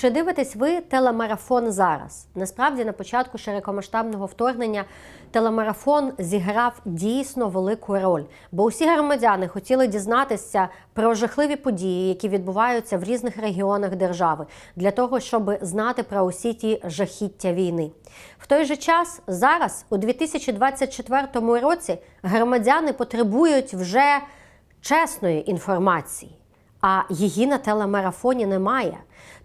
Чи дивитесь ви телемарафон зараз? Насправді, на початку широкомасштабного вторгнення телемарафон зіграв дійсно велику роль, бо усі громадяни хотіли дізнатися про жахливі події, які відбуваються в різних регіонах держави, для того, щоб знати про усі ті жахіття війни. В той же час зараз, у 2024 році, громадяни потребують вже чесної інформації а її на телемарафоні немає.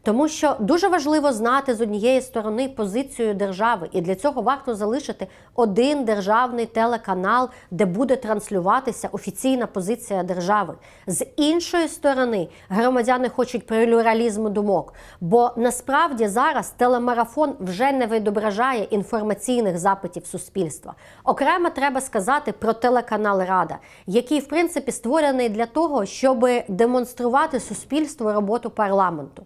Тому що дуже важливо знати з однієї сторони позицію держави, і для цього варто залишити один державний телеканал, де буде транслюватися офіційна позиція держави. З іншої сторони, громадяни хочуть плюралізму думок, бо насправді зараз телемарафон вже не відображає інформаційних запитів суспільства. Окремо треба сказати про телеканал Рада, який в принципі створений для того, щоб демонструвати суспільству роботу парламенту.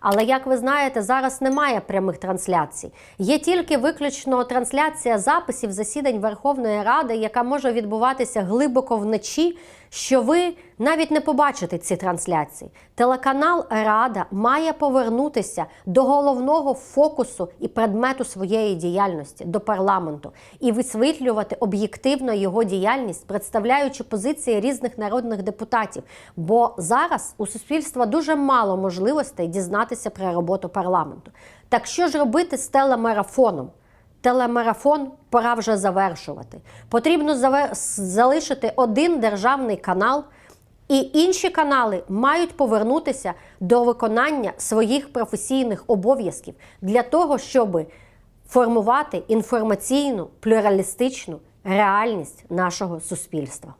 Але як ви знаєте, зараз немає прямих трансляцій. Є тільки виключно трансляція записів засідань Верховної Ради, яка може відбуватися глибоко вночі, що ви навіть не побачите ці трансляції. Телеканал Рада має повернутися до головного фокусу і предмету своєї діяльності до парламенту і висвітлювати об'єктивно його діяльність, представляючи позиції різних народних депутатів. Бо зараз у суспільства дуже мало можливостей дізнатися про роботу парламенту. Так що ж робити з телемарафоном? Телемарафон пора вже завершувати. Потрібно заве- залишити один державний канал, і інші канали мають повернутися до виконання своїх професійних обов'язків для того, щоб формувати інформаційну плюралістичну реальність нашого суспільства.